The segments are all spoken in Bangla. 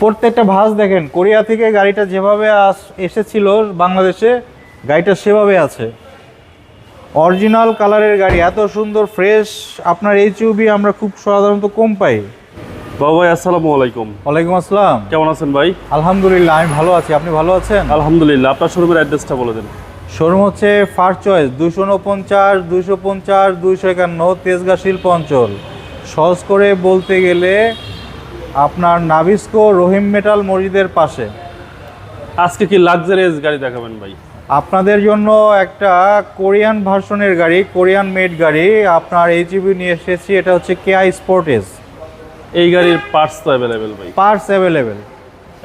প্রত্যেকটা ভাঁজ দেখেন কোরিয়া থেকে গাড়িটা যেভাবে এসেছিল বাংলাদেশে গাড়িটা সেভাবে আছে। অরিজিনাল কালারের গাড়ি এত সুন্দর ফ্রেশ আপনার এইচ ইউবি আমরা খুব সাধারণত কম পাই। বাবা ভাই আসসালামু আলাইকুম। ওয়ালাইকুম আসসালাম। কেমন আছেন ভাই? আলহামদুলিল্লাহ আমি ভালো আছি। আপনি ভালো আছেন? আলহামদুলিল্লাহ আপনার শোরুমের অ্যাড্রেসটা বলে দেন। শোরুম হচ্ছে ফার্স্ট চয়েস দুশো উনপঞ্চাশ দুশো পঞ্চাশ দুইশো একান্ন তেজগা শিল্প অঞ্চল। সহজ করে বলতে গেলে আপনার নাবিস্কো রহিম মেটাল মসজিদের পাশে। আজকে কি লাক্সারিয়াস গাড়ি দেখাবেন ভাই? আপনাদের জন্য একটা কোরিয়ান ভার্সনের গাড়ি কোরিয়ান মেড গাড়ি আপনার এইচইবি নিয়ে এসেছি এটা হচ্ছে কেআই স্পোর্টেস এই গাড়ির পার্টস তো অ্যাভেলেবেল ভাই। পার্টস অ্যাভেলেবেল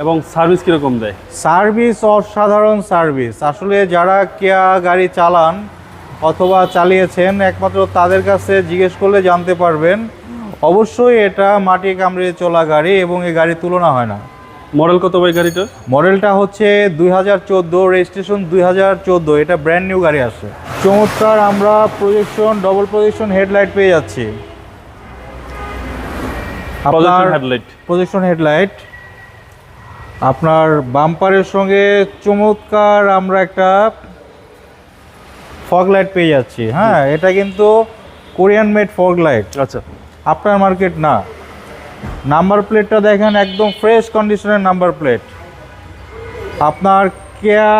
এবং সার্ভিস কীরকম দেয়? সার্ভিস অসাধারণ সার্ভিস। আসলে যারা কেয়া গাড়ি চালান অথবা চালিয়েছেন একমাত্র তাদের কাছে জিজ্ঞেস করলে জানতে পারবেন। অবশ্যই এটা মাটি কামড়ে চলা গাড়ি এবং এই গাড়ির তুলনা হয় না। মডেল কত ভাই গাড়িটা? মডেলটা হচ্ছে দুই হাজার চোদ্দ রেজিস্ট্রেশন দুই হাজার চোদ্দ এটা ব্র্যান্ড নিউ গাড়ি আসে চমৎকার আমরা প্রজেকশন ডবল প্রজেকশন হেডলাইট পেয়ে যাচ্ছি। আপনার হেডলাইট প্রজেকশন হেডলাইট আপনার বাম্পারের সঙ্গে চমৎকার আমরা একটা ফগ লাইট পেয়ে যাচ্ছি। হ্যাঁ এটা কিন্তু কোরিয়ান মেড ফগ লাইট আচ্ছা। আপনার মার্কেট না। নাম্বার প্লেটটা দেখেন একদম ফ্রেশ কন্ডিশনের নাম্বার প্লেট আপনার কেয়া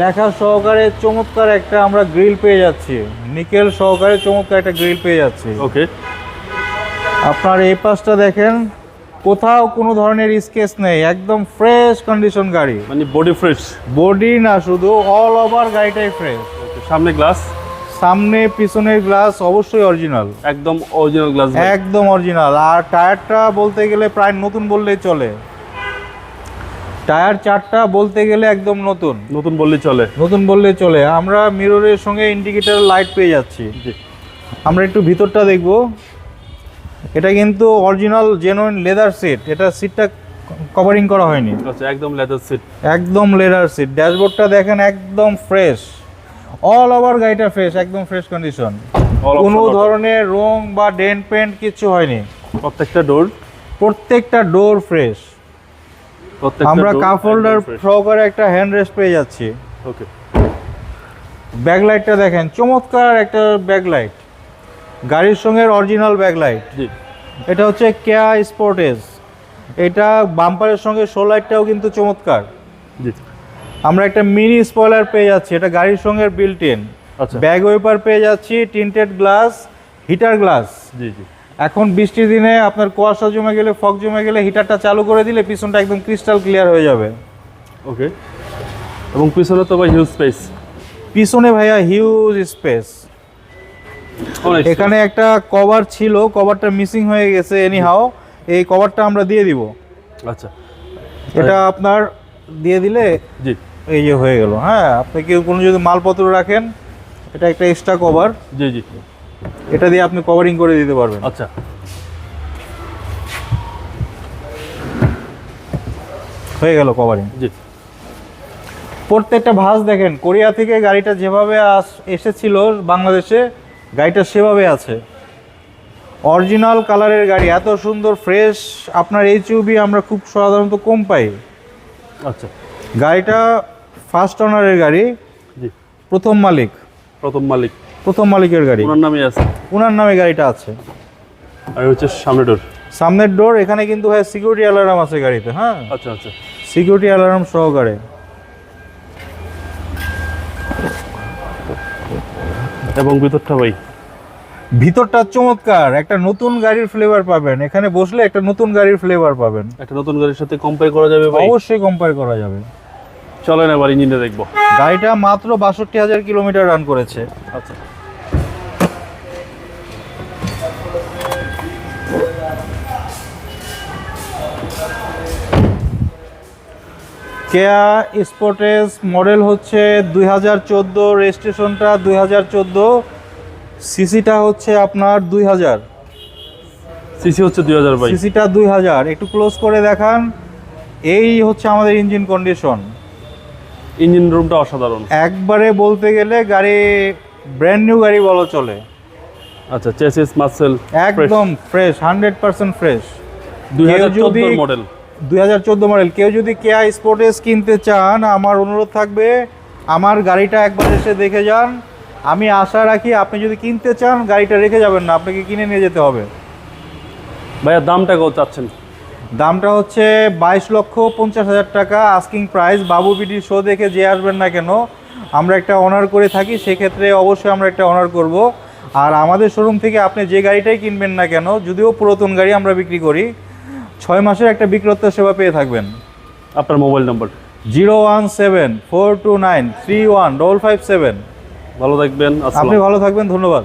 লেখা সহকারে চমৎকার একটা আমরা গ্রিল পেয়ে যাচ্ছি। নিকেল সহকারে চমৎকার একটা গ্রিল পেয়ে যাচ্ছি। ওকে আপনার এই পাশটা দেখেন কোথাও কোনো ধরনের স্কেচ নেই একদম ফ্রেশ কন্ডিশন গাড়ি। মানে বডি ফ্রেশ বডি না শুধু অল ওভার গাড়িটাই ফ্রেশ সামনে গ্লাস সামনে পিছনের গ্লাস অবশ্যই অরিজিনাল একদম অরিজিনাল গ্লাস একদম অরিজিনাল আর টায়ারটা বলতে গেলে প্রায় নতুন বললেই চলে। টায়ার চারটা বলতে গেলে একদম নতুন। নতুন বললে চলে। নতুন বললেই চলে। আমরা মিররের সঙ্গে ইন্ডিকেটর লাইট পেয়ে যাচ্ছি। আমরা একটু ভিতরটা দেখব। এটা কিন্তু অরিজিনাল জেনুইন লেদার সিট এটা সিটটা কভারিং করা হয়নি। আচ্ছা একদম লেদার সিট একদম লেদার সিট ড্যাশবোর্ডটা দেখেন একদম ফ্রেশ অল ওভার গাড়িটা ফ্রেশ একদম ফ্রেশ কন্ডিশন কোনো ধরনের রং বা ডেন্ট পেন্ট কিছু হয়নি। প্রত্যেকটা ডোর প্রত্যেকটা ডোর ফ্রেশ আমরা কাপ হোল্ডার সহকারে একটা হ্যান্ড রেস্ট পেয়ে যাচ্ছি। ওকে ব্যাকলাইটটা দেখেন চমৎকার একটা ব্যাকলাইট গাড়ির সঙ্গে অরিজিনাল ব্যাকলাইট জি। এটা হচ্ছে কেয়া স্পোর্টেজ এটা বাম্পারের সঙ্গে সোলাইটটাও কিন্তু চমৎকার। জি। আমরা একটা মিনি স্পয়লার পেয়ে যাচ্ছি এটা গাড়ির সঙ্গে বিল্ট ইন আচ্ছা। ব্যাগ ওয়েপার পেয়ে যাচ্ছি টিন্টেড গ্লাস হিটার গ্লাস জি জি। এখন বৃষ্টির দিনে আপনার কুয়াশা জমে গেলে ফগ জমে গেলে হিটারটা চালু করে দিলে পিছনটা একদম ক্রিস্টাল ক্লিয়ার হয়ে যাবে। ওকে। এবং পিছনে তো ভাই হিউজ স্পেস পিছনে ভাইয়া হিউজ স্পেস এখানে একটা কভার ছিল কভারটা মিসিং হয়ে গেছে এনি হাও এই কভারটা আমরা দিয়ে দিব। আচ্ছা। এটা আপনার দিয়ে দিলে জি। এই যে হয়ে গেল হ্যাঁ? আপনি কেউ কোনো যদি মালপত্র রাখেন এটা একটা এক্সট্রা কভার জি জি। এটা দিয়ে আপনি কভারিং করে দিতে পারবেন। আচ্ছা। হয়ে গেল কভারিং জি। প্রত্যেকটা ভাঁজ দেখেন কোরিয়া থেকে গাড়িটা যেভাবে আস- এসেছিল বাংলাদেশে গাড়িটা সেভাবে আছে। অরিজিনাল কালারের গাড়ি এত সুন্দর ফ্রেশ আপনার এইচ আমরা খুব সাধারণত কম পাই। আচ্ছা। গাড়িটা ফার্স্ট ওনারের গাড়ি জি। প্রথম মালিক। প্রথম মালিক। প্রথম মালিকের গাড়ি। ওনার নামই আছে। ওনার নামে গাড়িটা আছে। আর হচ্ছে সামনে ডোর সামনের ডোর এখানে কিন্তু ভাই সিকিউরিটি অ্যালার্ম আছে গাড়িতে হ্যাঁ? আচ্ছা আচ্ছা। সিকিউরিটি অ্যালার্ম সহকারে। এবং ভিতরটা ভাই? ভিতরটা চমৎকার। একটা নতুন গাড়ির ফ্লেভার পাবেন। এখানে বসলে একটা নতুন গাড়ির ফ্লেভার পাবেন। একটা নতুন গাড়ির সাথে কম্পেয়ার করা যাবে ভাই? অবশ্যই কম্পেয়ার করা যাবে। চলেন এবার ইঞ্জিনটা দেখব। গাড়িটা মাত্র বাষট্টি হাজার কিলোমিটার রান করেছে। আচ্ছা। কেয়া স্পোর্টেস মডেল হচ্ছে দুই হাজার চোদ্দ রেজিস্ট্রেশনটা দুই হাজার চোদ্দ সিসিটা হচ্ছে আপনার দুই হাজার। সিসি হচ্ছে দুই হাজার সিসিটা দুই হাজার। একটু ক্লোজ করে দেখান। এই হচ্ছে আমাদের ইঞ্জিন কন্ডিশন ইঞ্জিন রুমটা অসাধারণ। একবারে বলতে গেলে গাড়ি ব্র্যান্ড নিউ গাড়ি বলো চলে। আচ্ছা চেসিস মাসেল একদম ফ্রেশ হান্ড্রেড পার্সেন্ট ফ্রেশ দুই হাজার মডেল দুই হাজার চোদ্দ মডেল কেউ যদি কেয়া স্পোর্টেস কিনতে চান আমার অনুরোধ থাকবে আমার গাড়িটা একবার এসে দেখে যান। আমি আশা রাখি আপনি যদি কিনতে চান গাড়িটা রেখে যাবেন না আপনাকে কিনে নিয়ে যেতে হবে। ভাইয়া দামটা কত চাচ্ছেন? দামটা হচ্ছে বাইশ লক্ষ পঞ্চাশ হাজার টাকা। আস্কিং প্রাইস বাবু বিডির শো দেখে যে আসবেন না কেন আমরা একটা অনার করে থাকি সেক্ষেত্রে অবশ্যই আমরা একটা অনার করব। আর আমাদের শোরুম থেকে আপনি যে গাড়িটাই কিনবেন না কেন যদিও পুরাতন গাড়ি আমরা বিক্রি করি ছয় মাসের একটা বিক্রত্ব সেবা পেয়ে থাকবেন। আপনার mobile number zero one seven four two nine three one double five seven. ভালো থাকবেন আপনি ভালো থাকবেন ধন্যবাদ।